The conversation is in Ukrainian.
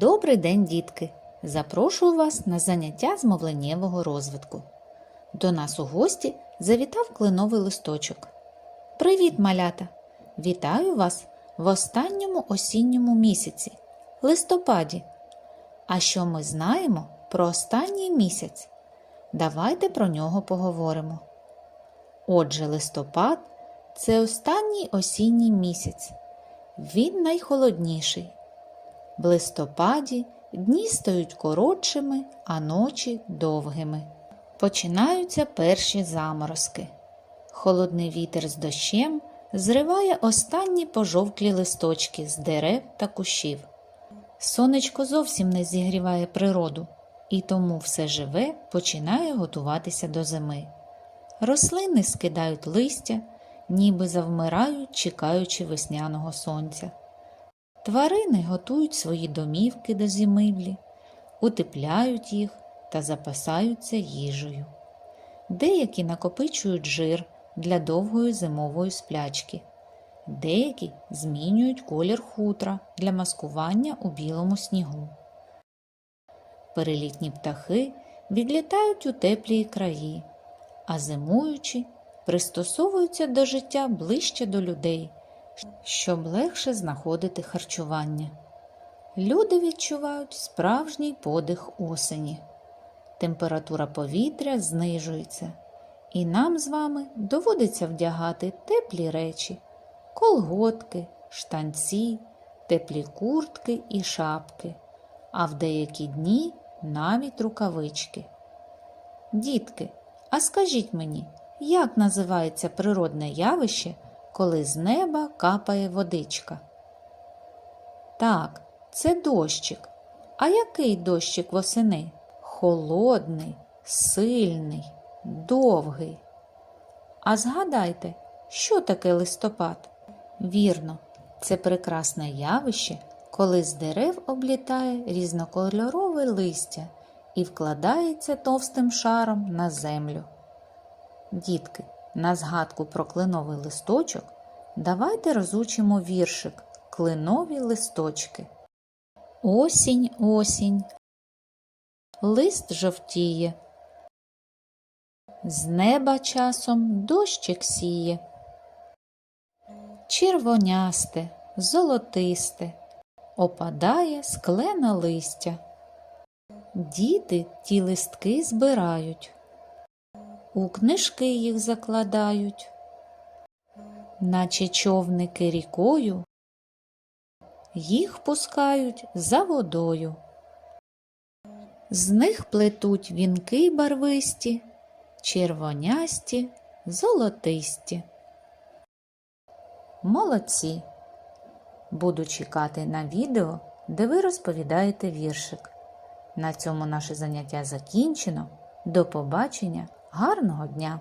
Добрий день, дітки! Запрошую вас на заняття з мовленнєвого розвитку. До нас у гості завітав кленовий листочок. Привіт, малята! Вітаю вас в останньому осінньому місяці листопаді. А що ми знаємо про останній місяць? Давайте про нього поговоримо. Отже, листопад це останній осінній місяць. Він найхолодніший. В листопаді дні стають коротшими, а ночі довгими. Починаються перші заморозки. Холодний вітер з дощем зриває останні пожовклі листочки з дерев та кущів. Сонечко зовсім не зігріває природу, і тому все живе починає готуватися до зими. Рослини скидають листя, ніби завмирають, чекаючи весняного сонця. Тварини готують свої домівки до зимівлі, утепляють їх та запасаються їжею. Деякі накопичують жир для довгої зимової сплячки, деякі змінюють колір хутра для маскування у білому снігу. Перелітні птахи відлітають у теплі краї, а зимуючі пристосовуються до життя ближче до людей щоб легше знаходити харчування. Люди відчувають справжній подих осені. Температура повітря знижується, і нам з вами доводиться вдягати теплі речі, колготки, штанці, теплі куртки і шапки, а в деякі дні навіть рукавички. Дітки, а скажіть мені, як називається природне явище? Коли з неба капає водичка. Так, це дощик. А який дощик восени? Холодний, сильний, довгий. А згадайте, що таке листопад? Вірно, це прекрасне явище, коли з дерев облітає різнокольорове листя і вкладається товстим шаром на землю. Дітки, на згадку про кленовий листочок давайте розучимо віршик Кленові листочки. Осінь, осінь, лист жовтіє, з неба часом дощик сіє. Червонясте, золотисте, опадає склена листя. Діти ті листки збирають у книжки їх закладають, наче човники рікою, їх пускають за водою. З них плетуть вінки барвисті, червонясті, золотисті. Молодці! Буду чекати на відео, де ви розповідаєте віршик. На цьому наше заняття закінчено. До побачення! Гарного дня!